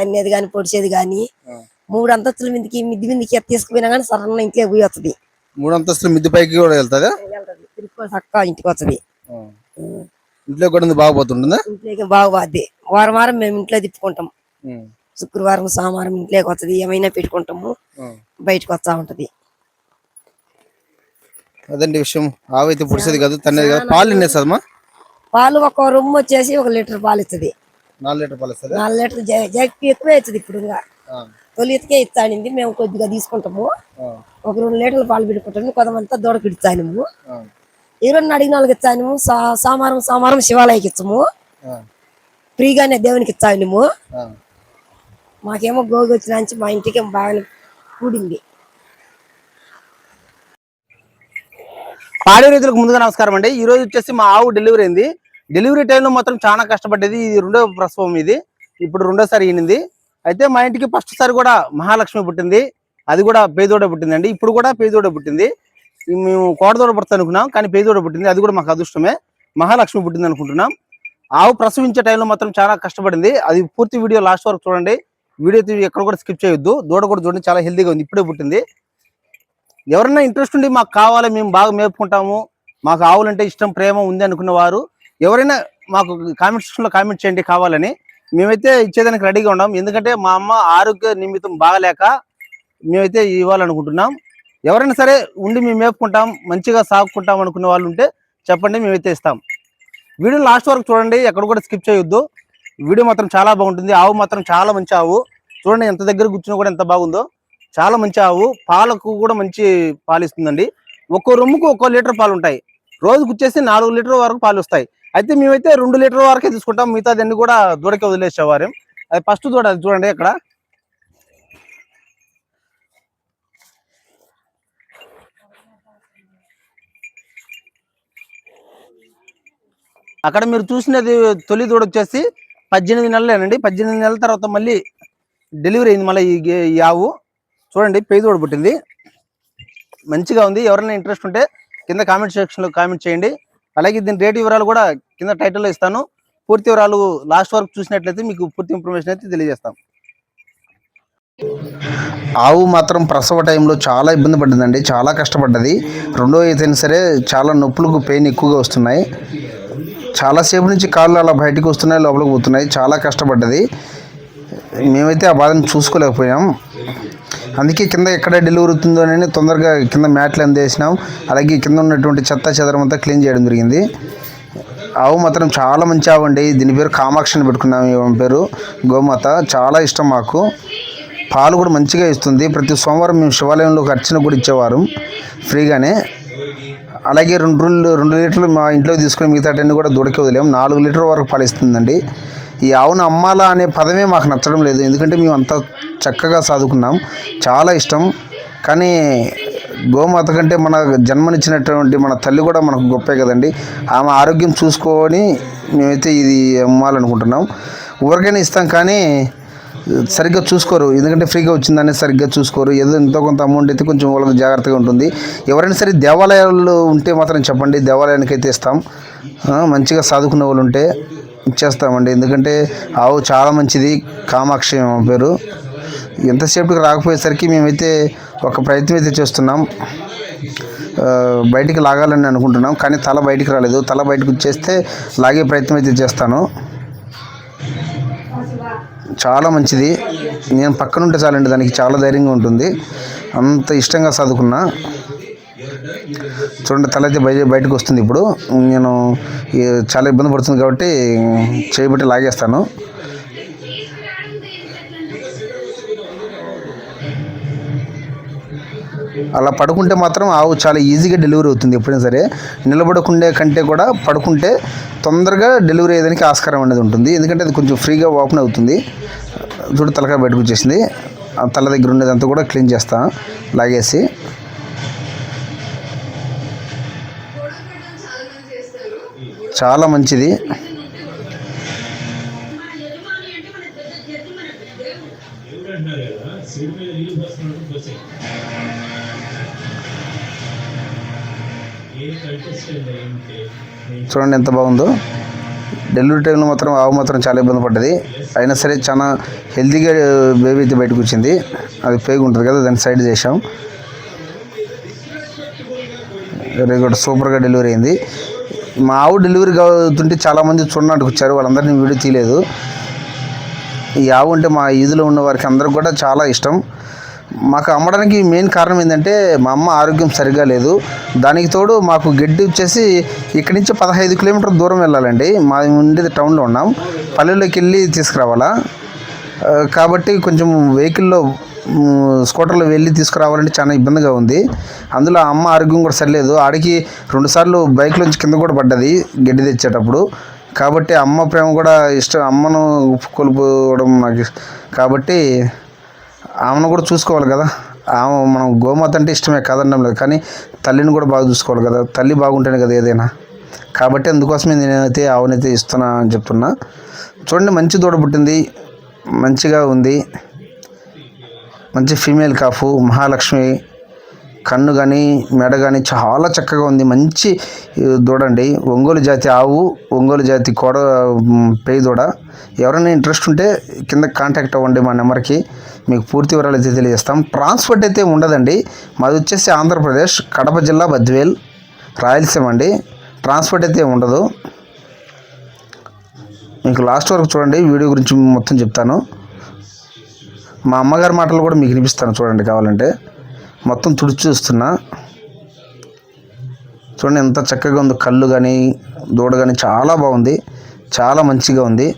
తన్నేది కానీ పొడిచేది కానీ మూడు అంతస్తుల మీదకి మిద్ది మీదకి తీసుకుపోయినా కానీ సరళ ఇంట్లో పోయి వస్తుంది మూడు అంతస్తులు మిద్ది పైకి కూడా వెళ్తుందా? తిరుక్కొని చక్కగా ఇంటికి వస్తుంది ఇంట్లో కూడా ఉంది బాగా పోతుంటుందా? ఇంట్లోకి బాగుపోద్ది. వారం వారం మేము ఇంట్లో తిప్పుకుంటాం. శుక్రవారం సోమవారం ఇంట్లోకి వస్తుంది ఏమైనా పెట్టుకుంటాము బయటకు వస్తా ఉంటది. అదండి విషయం. ఆవు అయితే పుడిసేది కాదు తనేది కాదు. పాలు ఎన్నేస్తుందమ్మా పాలు ఒక రొమ్ము వచ్చేసి ఒక లీటర్ పాలు ఇస్తుంది నాలుగు లీటర్ పాలు ఇస్తుందా నాలుగు లీటర్ జగ్గి ఎక్కువే ఇస్తుంది ఇప్పుడు ఇంకా. తొలి ఎత్తుకే ఇస్తానింది మేము కొద్దిగా తీసుకుంటాము. ఒక రెండు లీటర్ల పాలు పెట్టుకుంటాము కొంతమంది దూడ పిడుతాము ఎవరన్నా అడిగిన వాళ్ళకి ఇచ్చాను సోమవారం సోమవారం శివాలయకి ఇచ్చాము. ఫ్రీగానే దేవునికి ఇచ్చాము మాకేమో గోగి వచ్చిన నుంచి మా ఇంటికి బాగా కూడింది. పాడి రైతులకు ముందుగా నమస్కారం అండి. ఈ రోజు వచ్చేసి మా ఆవు డెలివరీ అయింది. డెలివరీ టైంలో మాత్రం చాలా కష్టపడ్డది. ఇది రెండో ప్రసవం ఇది. ఇప్పుడు రెండోసారి ఈనింది. అయితే మా ఇంటికి ఫస్ట్ సారి కూడా మహాలక్ష్మి పుట్టింది. అది కూడా పేదోడ పుట్టిందండి. ఇప్పుడు కూడా పేదోడ పుట్టింది. మేము కోడదోడ పుడతా అనుకున్నాం. కానీ పేదోడ పుట్టింది. అది కూడా మాకు అదృష్టమే. మహాలక్ష్మి పుట్టింది అనుకుంటున్నాం. ఆవు ప్రసవించే టైంలో మాత్రం చాలా కష్టపడింది. అది పూర్తి వీడియో లాస్ట్ వరకు చూడండి. వీడియో తీసి ఎక్కడ కూడా స్కిప్ చేయొద్దు. దూడ కూడా చూడండి. చాలా హెల్తీగా ఉంది. ఇప్పుడే పుట్టింది. ఎవరైనా ఇంట్రెస్ట్ ఉండి మాకు కావాలి మేము బాగా మేపుకుంటాము. మాకు ఆవులంటే ఇష్టం ప్రేమ ఉంది అనుకున్న వారు ఎవరైనా మాకు కామెంట్ సెక్షన్లో కామెంట్ చేయండి కావాలని మేమైతే ఇచ్చేదానికి రెడీగా ఉన్నాం. ఎందుకంటే మా అమ్మ ఆరోగ్య నిమిత్తం బాగలేక మేమైతే ఇవ్వాలనుకుంటున్నాం. ఎవరైనా సరే ఉండి మేము మేపుకుంటాం మంచిగా సాగుకుంటాం అనుకునే వాళ్ళు ఉంటే చెప్పండి మేమైతే ఇస్తాం. వీడియో లాస్ట్ వరకు చూడండి ఎక్కడ కూడా స్కిప్ చేయొద్దు. వీడియో మాత్రం చాలా బాగుంటుంది. ఆవు మాత్రం చాలా మంచి ఆవు. చూడండి ఎంత దగ్గర కూర్చున్నా కూడా ఎంత బాగుందో. చాలా మంచి ఆవు. పాలకు కూడా మంచి పాలు ఇస్తుందండి. ఒక్కో రొమ్ముకు ఒక్కో లీటర్ పాలు ఉంటాయి. రోజుకు వచ్చేసి నాలుగు లీటర్ వరకు పాలు వస్తాయి. అయితే మేమైతే రెండు లీటర్ వరకే తీసుకుంటాం. మిగతా దాన్ని కూడా దూడకి వదిలేసేవారు. అది ఫస్ట్ దూడ అది చూడండి ఇక్కడ. అక్కడ మీరు చూసినది తొలి దూడ వచ్చేసి పద్దెనిమిది నెలలేనండి. పద్దెనిమిది నెలల తర్వాత మళ్ళీ డెలివరీ అయింది మళ్ళీ ఈ ఆవు. చూడండి పేద దూడ పుట్టింది. మంచిగా ఉంది. ఎవరైనా ఇంట్రెస్ట్ ఉంటే కింద కామెంట్ సెక్షన్లో కామెంట్ చేయండి. అలాగే దీని రేటు వివరాలు కూడా కింద టైటిల్లో ఇస్తాను. పూర్తి వివరాలు లాస్ట్ వరకు చూసినట్లయితే మీకు పూర్తి ఇన్ఫర్మేషన్ అయితే తెలియజేస్తాం. ఆవు మాత్రం ప్రసవ టైంలో చాలా ఇబ్బంది పడ్డదండి. చాలా కష్టపడ్డది. రెండో అయితేనే సరే చాలా నొప్పులకు పెయిన్ ఎక్కువగా వస్తున్నాయి. చాలాసేపు నుంచి కాళ్ళు అలా బయటకు వస్తున్నాయి లోపలికి పోతున్నాయి. చాలా కష్టపడ్డది. మేమైతే ఆ బాధను చూసుకోలేకపోయాం. అందుకే కింద ఎక్కడ డెలివరీ అవుతుందో అని తొందరగా కింద మ్యాట్లు అందేసినాం అలాగే కింద ఉన్నటువంటి చెత్త చెదరం అంతా క్లీన్ చేయడం జరిగింది. ఆవు మాత్రం చాలా మంచి ఆవు అండి. దీని పేరు కామాక్షిని పెట్టుకున్నాం ఈమె పేరు. గోమాత చాలా ఇష్టం మాకు. పాలు కూడా మంచిగా ఇస్తుంది. ప్రతి సోమవారం మేము శివాలయంలో ఒక అర్చన కూడా ఇచ్చేవారు ఫ్రీగానే. అలాగే రెండు రోజులు రెండు లీటర్లు మా ఇంట్లో తీసుకుని మిగతా అన్ని కూడా దూడకి వదిలేము నాలుగు లీటర్ వరకు పాలు ఇస్తుందండి. ఈ ఆవును అమ్మాలా అనే పదమే మాకు నచ్చడం లేదు. ఎందుకంటే మేము అంత చక్కగా సాదుకున్నాం. చాలా ఇష్టం. కానీ గోమాత కంటే మన జన్మనిచ్చినటువంటి మన తల్లి కూడా మనకు గొప్పే కదండి. ఆమె ఆరోగ్యం చూసుకొని మేమైతే ఇది అమ్మాలనుకుంటున్నాం. ఎవరికైనా ఇస్తాం కానీ సరిగ్గా చూసుకోరు. ఎందుకంటే ఫ్రీగా వచ్చిందని సరిగ్గా చూసుకోరు. ఏదో ఎంతో కొంత అమౌంట్ అయితే కొంచెం వాళ్ళకి జాగ్రత్తగా ఉంటుంది. ఎవరైనా సరే దేవాలయాలు ఉంటే మాత్రం చెప్పండి. దేవాలయానికి అయితే ఇస్తాం మంచిగా సాదుకునే వాళ్ళు ఉంటే ఇచ్చేస్తామండి. ఎందుకంటే ఆవు చాలా మంచిది. కామాక్షి పేరు. ఎంతసేపుకి రాకపోయేసరికి మేమైతే ఒక ప్రయత్నం అయితే చేస్తున్నాం. బయటికి లాగాలని అనుకుంటున్నాం. కానీ తల బయటికి రాలేదు. తల బయటకు వచ్చేస్తే లాగే ప్రయత్నం అయితే చేస్తాను. చాలా మంచిది. నేను పక్కన ఉంటే చాలండి. దానికి చాలా ధైర్యంగా ఉంటుంది. అంత ఇష్టంగా చదువుకున్నా చూడండి తల అయితే బయట బయటకు వస్తుంది ఇప్పుడు. నేను చాలా ఇబ్బంది పడుతుంది కాబట్టి చేయబట్టి లాగేస్తాను. అలా పడుకుంటే మాత్రం ఆవు చాలా ఈజీగా డెలివరీ అవుతుంది ఎప్పుడైనా సరే. నిలబడకుండే కంటే కూడా పడుకుంటే తొందరగా డెలివరీ అయ్యేదానికి ఆస్కారం అనేది ఉంటుంది. ఎందుకంటే అది కొంచెం ఫ్రీగా ఓపెన్ అవుతుంది. చూడు తలకాయ బయటకు వచ్చేసింది. ఆ తల దగ్గర ఉండేదంతా కూడా క్లీన్ చేస్తాను లాగేసి. చాలా మంచిది. చూడండి ఎంత బాగుందో. డెలివరీ టైంలో మాత్రం ఆవు మాత్రం చాలా ఇబ్బంది పడ్డది. అయినా సరే చాలా హెల్తీగా బేబీ అయితే బయటకు వచ్చింది. అది పేగు ఉంటుంది కదా దాన్ని సైడ్ చేసాం వెరీ గుడ్ సూపర్గా డెలివరీ అయింది. మా ఆవు డెలివరీ అవుతుంటే చాలామంది చూడడానికి వచ్చారు వాళ్ళందరినీ వీడియో తీయలేదు. ఈ ఆవు అంటే మా ఈదులో ఉన్న వారికి అందరికి కూడా చాలా ఇష్టం. మాకు అమ్మడానికి మెయిన్ కారణం ఏంటంటే మా అమ్మ ఆరోగ్యం సరిగా లేదు. దానికి తోడు మాకు గడ్డి వచ్చేసి ఇక్కడి నుంచి పదహైదు కిలోమీటర్ దూరం వెళ్ళాలండి. మా ఉండేది టౌన్లో ఉన్నాం. పల్లెల్లోకి వెళ్ళి తీసుకురావాలా. కాబట్టి కొంచెం వెహికల్లో స్కూటర్లో వెళ్ళి తీసుకురావాలంటే చాలా ఇబ్బందిగా ఉంది. అందులో అమ్మ ఆరోగ్యం కూడా సరిలేదు. ఆడికి రెండుసార్లు బైక్లోంచి కింద కూడా పడ్డది గడ్డి తెచ్చేటప్పుడు. కాబట్టి అమ్మ ప్రేమ కూడా ఇష్టం అమ్మను కోల్పోవడం నాకు కాబట్టి ఆమెను కూడా చూసుకోవాలి కదా. ఆమె మనం గోమాత అంటే ఇష్టమే కాదనడం లేదు. కానీ తల్లిని కూడా బాగా చూసుకోవాలి కదా. తల్లి బాగుంటేనే కదా ఏదైనా. కాబట్టి అందుకోసమే నేనైతే ఆవునైతే ఇస్తున్నా అని చెప్తున్నా. చూడండి మంచి దూడ పుట్టింది. మంచిగా ఉంది. మంచి ఫీమేల్ కాఫు మహాలక్ష్మి కన్ను కానీ మెడ కానీ చాలా చక్కగా ఉంది. మంచి దూడండి. ఒంగోలు జాతి ఆవు ఒంగోలు జాతి కోడ పేయి దూడ. ఎవరైనా ఇంట్రెస్ట్ ఉంటే కింద కాంటాక్ట్ అవ్వండి మా నెంబర్కి. మీకు పూర్తి వివరాలు అయితే తెలియజేస్తాం. ట్రాన్స్పోర్ట్ అయితే ఉండదండి. మాది వచ్చేసి ఆంధ్రప్రదేశ్ కడప జిల్లా బద్వేల్ రాయలసీమ అండి. ట్రాన్స్పోర్ట్ అయితే ఉండదు. మీకు లాస్ట్ వరకు చూడండి. వీడియో గురించి మొత్తం చెప్తాను. మా అమ్మగారి మాటలు కూడా మీకు వినిపిస్తాను చూడండి కావాలంటే. మొత్తం తుడిచి చూస్తున్నా. చూడండి ఎంత చక్కగా ఉందో కళ్ళు కానీ దూడ కానీ చాలా బాగుంది. చాలా మంచిగా ఉంది.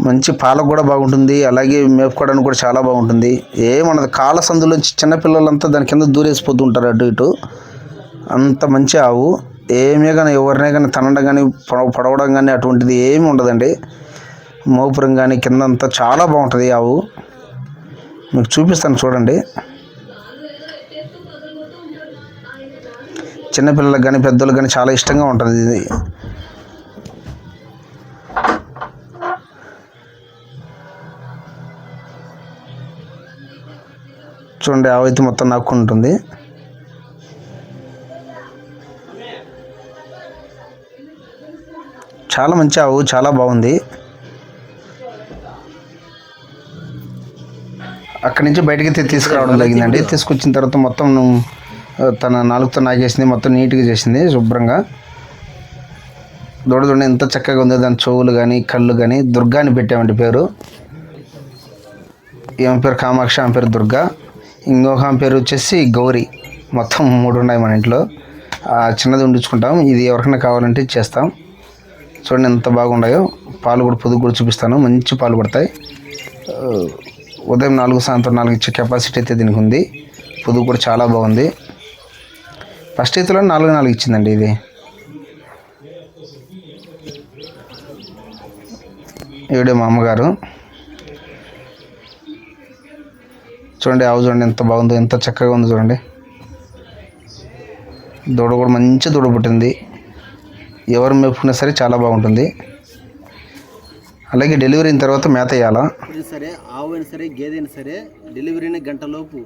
మంచి పాలకు కూడా బాగుంటుంది. అలాగే మేపుకోవడానికి కూడా చాలా బాగుంటుంది. ఏమన్నది కాళ్ళ సందులోంచి చిన్నపిల్లలంతా దాని కింద దూరేసిపోతూ ఉంటారు అటు ఇటు. అంత మంచి ఆవు. ఏమే కానీ ఎవరినే కానీ తనడం కానీ పడవడం పొడవడం కానీ అటువంటిది ఏమి ఉండదండి. మోపురం కానీ కింద అంతా చాలా బాగుంటుంది ఈ ఆవు. మీకు చూపిస్తాను చూడండి. చిన్నపిల్లలకు కానీ పెద్దలకు కానీ చాలా ఇష్టంగా ఉంటుంది ఇది. చూడండి ఆవు అయితే మొత్తం నాక్కుంటుంది చాలా మంచి ఆవు చాలా బాగుంది. అక్కడి నుంచి బయటకి తీసుకురావడం జరిగిందండి. తీసుకొచ్చిన తర్వాత మొత్తం తన నాలుగుతో నాకేసింది మొత్తం నీట్గా చేసింది శుభ్రంగా. దూడ దూడ ఎంత చక్కగా ఉందో దాని చెవులు కానీ కళ్ళు కానీ దుర్గా అని పెట్టామండి పేరు. ఈమె పేరు కామాక్షి ఆమె పేరు దుర్గా. ఇంకొక ఆమె పేరు వచ్చేసి గౌరీ. మొత్తం మూడు ఉన్నాయి మన ఇంట్లో. చిన్నది ఉండించుకుంటాం. ఇది ఎవరికైనా కావాలంటే ఇచ్చేస్తాం చూడండి ఎంత బాగున్నాయో. పాలు కూడా పొదుగు కూడా చూపిస్తాను. మంచి పాలు పడతాయి. ఉదయం నాలుగు సాయంత్రం నాలుగు ఇచ్చే కెపాసిటీ అయితే దీనికి ఉంది. పొదుగు కూడా చాలా బాగుంది. ఫస్ట్ ఇతలో నాలుగు నాలుగు ఇచ్చిందండి ఇది. ఈవిడే మా అమ్మగారు. చూడండి ఆవు చూడండి ఎంత బాగుందో ఎంత చక్కగా ఉందో చూడండి. దూడ కూడా మంచి దూడ పుట్టింది. ఎవరు మేపుకున్నా సరే చాలా బాగుంటుంది. అలాగే డెలివరీ అయిన తర్వాత మేత వేయాలా? సరే ఆవు అయినా సరే గేదె అయినా సరే డెలివరీ అయిన గంటలోపు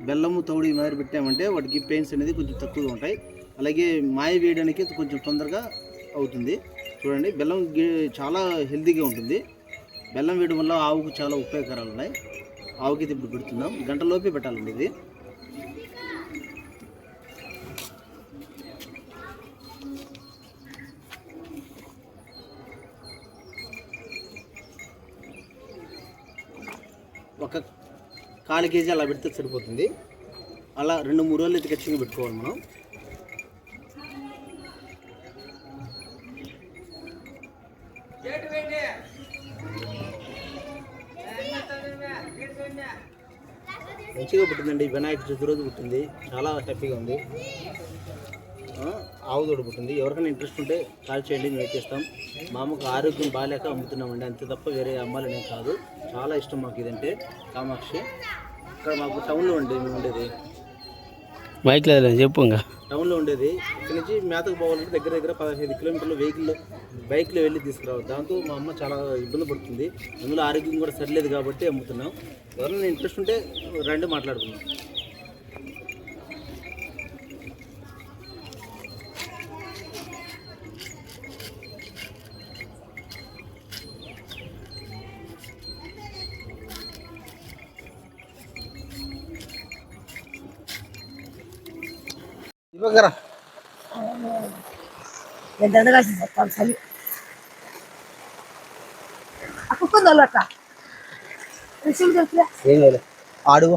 బెల్లము తౌడు మాదిరి పెట్టామంటే వాటికి పెయిన్స్ అనేది కొంచెం తక్కువగా ఉంటాయి. అలాగే మాయ వేయడానికి కొంచెం తొందరగా అవుతుంది. చూడండి బెల్లం గే- చాలా హెల్తీగా ఉంటుంది. బెల్లం వేయడం వల్ల ఆవుకు చాలా ఉపయోగకరాలు ఉన్నాయి. ఆవుకి ఇప్పుడు పెడుతున్నాం. గంటలోపే పెట్టాలండి ఇది ఒక కాలు కేజీ అలా పెడితే సరిపోతుంది. అలా రెండు మూడు రోజులు అయితే ఖచ్చితంగా పెట్టుకోవాలి మనం. మంచిగా పుట్టిందండి. వినాయక చతుర్థి రోజు పుట్టింది. చాలా హ్యాపీగా ఉంది. ఆవు తోడు పుట్టింది. ఎవరికైనా ఇంట్రెస్ట్ ఉంటే కాల్ చేయండి మేము ఎక్కిస్తాం మా అమ్మకు ఆరోగ్యం బాగాలేక అమ్ముతున్నామండి. అంతే తప్ప వేరే అమ్మాలనే కాదు. చాలా ఇష్టం మాకు ఇదంటే కామాక్షి. ఇక్కడ మాకు టౌన్లో ఉండే మేము ఉండేది. బైక్ లేదు చెప్పు ఇంకా. టౌన్లో ఉండేది. ఇక్కడ నుంచి మేతకు పోవాలంటే దగ్గర దగ్గర పదహైదు కిలోమీటర్లు వెహికల్ బైక్లో వెళ్ళి తీసుకురావాలి. దాంతో మా అమ్మ చాలా ఇబ్బంది పడుతుంది. అందులో ఆరోగ్యం కూడా సరిలేదు కాబట్టి అమ్ముతున్నాం. ఎవరైనా ఇంట్రెస్ట్ ఉంటే రండి మాట్లాడుకుందాం. చెప్తాను చలి. అక్క తెలుసులే ఏం కాదు ఆడుగో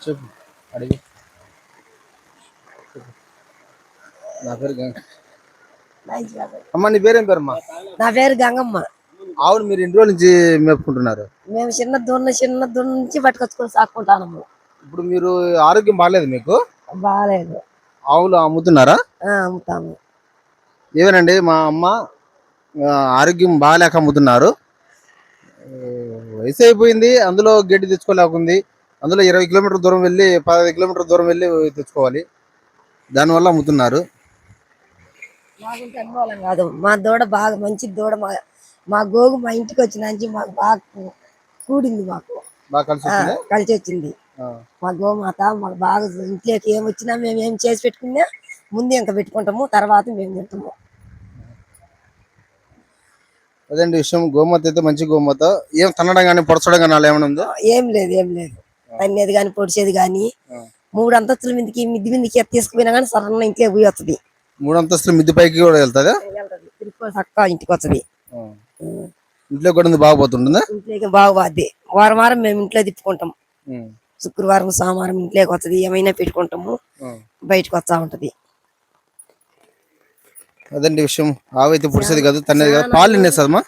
చెప్పు అడిగి. నా పేరు గంగ. అమ్మ నీ పేరేం పేరమ్మా? నా పేరు గంగమ్మ. ఆవును మీరు ఎన్ని రోజుల నుంచి మేపుకుంటున్నారు. మేము చిన్న దున్న చిన్న దున్న నుంచి పట్టుకొచ్చుకొని సాక్కుంటాము ఇప్పుడు మీరు ఆరోగ్యం బాగాలేదు మీకు? బాగాలేదు. ఆవులు అమ్ముతున్నారా? అమ్ముతాము. ఏమేనండి? మా అమ్మ ఆరోగ్యం బాగాలేక అమ్ముతున్నారు. వయసు అయిపోయింది అందులో గడ్డి తెచ్చుకోలేకుంది అందులో ఇరవై కిలోమీటర్ దూరం వెళ్ళి పదహైదు కిలోమీటర్ దూరం వెళ్ళి తెచ్చుకోవాలి. దానివల్ల అమ్ముతున్నారు. మాకుంటే అనుభవం కాదు. మా దూడ బాగా మంచి దూడ మా మా గోగు మా ఇంటికి వచ్చిన నుంచి మాకు బాగా కూడింది మాకు. బాగా కలిసి? కలిసి వచ్చింది. మా గోమాత మాకు బాగా ఇంట్లోకి ఏం వచ్చినా మేము ఏం చేసి పెట్టుకున్నా ముందు ఇంకా పెట్టుకుంటాము తర్వాత మేము తింటాము. అదండి విషయం? గోమాత అయితే మంచి గోమాత. ఏం తన్నడం కానీ పొడచడం కానీ అలా ఏమైనా ఉందో? ఏం లేదు ఏం లేదు. తన్నేది కానీ పొడిచేది కానీ మూడు అంతస్తుల మీదకి మిద్ది మీదకి తీసుకుపోయినా కానీ సరన్న ఇంట్లో పోయి వస్తుంది మూడు అంతస్తుల మిద్ది పైకి కూడా వెళ్తుందా? చక్కగా ఇంటికి వస్తుంది ఇంట్లో కూడా బాగా పోతుంటుందా? ఇంట్లోకి బాగా పోద్ది. వారం వారం మేము ఇంట్లో తిప్పుకుంటాం. శుక్రవారం సోమవారం ఇంట్లోకి వస్తుంది ఏమైనా పెట్టుకుంటాము. బయటకు వస్తా ఉంటది. అదండి విషయం. ఆవు అయితే పుడిసేది కాదు తన్నేది కాదు. పాలు ఎన్నేస్తుందమ్మా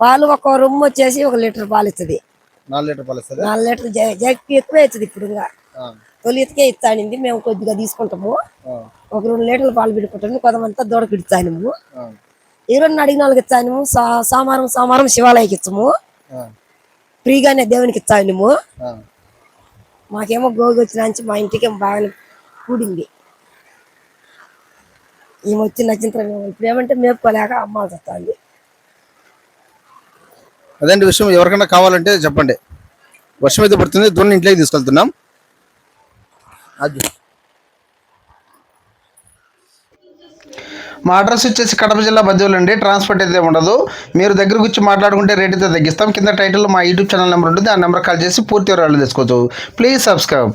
పాలు ఒక రొమ్ము వచ్చేసి ఒక లీటర్ పాలు ఇస్తుంది నాలుగు లీటర్ పాలు ఇస్తుందా? నాలుగు లీటర్ జగ్గి ఎక్కువే ఇస్తుంది ఇప్పుడు తొలి ఇతకే ఇస్తానింది మేము కొద్దిగా తీసుకుంటాము. ఒక రెండు లీటర్లు పాలు పెట్టుకుంటాము. కొంతమంతా దూడకి ఇస్తాను ఈ రెండు అడిగిన వాళ్ళకి ఇచ్చాను సోమవారం సోమవారం శివాలయకి ఇచ్చాము ఫ్రీగానే దేవునికి ఇచ్చాము మాకేమో గోగి వచ్చిన నుంచి మా ఇంటికి బాగా కూడింది. ఈమె వచ్చి నచ్చిన తర్వాత ఇప్పుడు ఏమంటే మేపుకోలేక అమ్మాల్సి వస్తుంది అదండి విషయం? ఎవరికైనా కావాలంటే చెప్పండి. వర్షం అయితే పడుతుంది దూరం ఇంట్లోకి తీసుకెళ్తున్నాం. అది మా అడ్రస్ వచ్చేసి కడప జిల్లా మధ్యలో అండి. ట్రాన్స్పోర్ట్ అయితే ఉండదు. మీరు దగ్గరకు వచ్చి మాట్లాడుకుంటే రేట్ అయితే తగ్గిస్తాం. కింద టైటిల్ మా యూట్యూబ్ ఛానల్ నెంబర్ ఉంటుంది. ఆ నెంబర్ కాల్ చేసి పూర్తి వివరాలు తీసుకోవచ్చు ప్లీజ్ సబ్స్క్రైబ్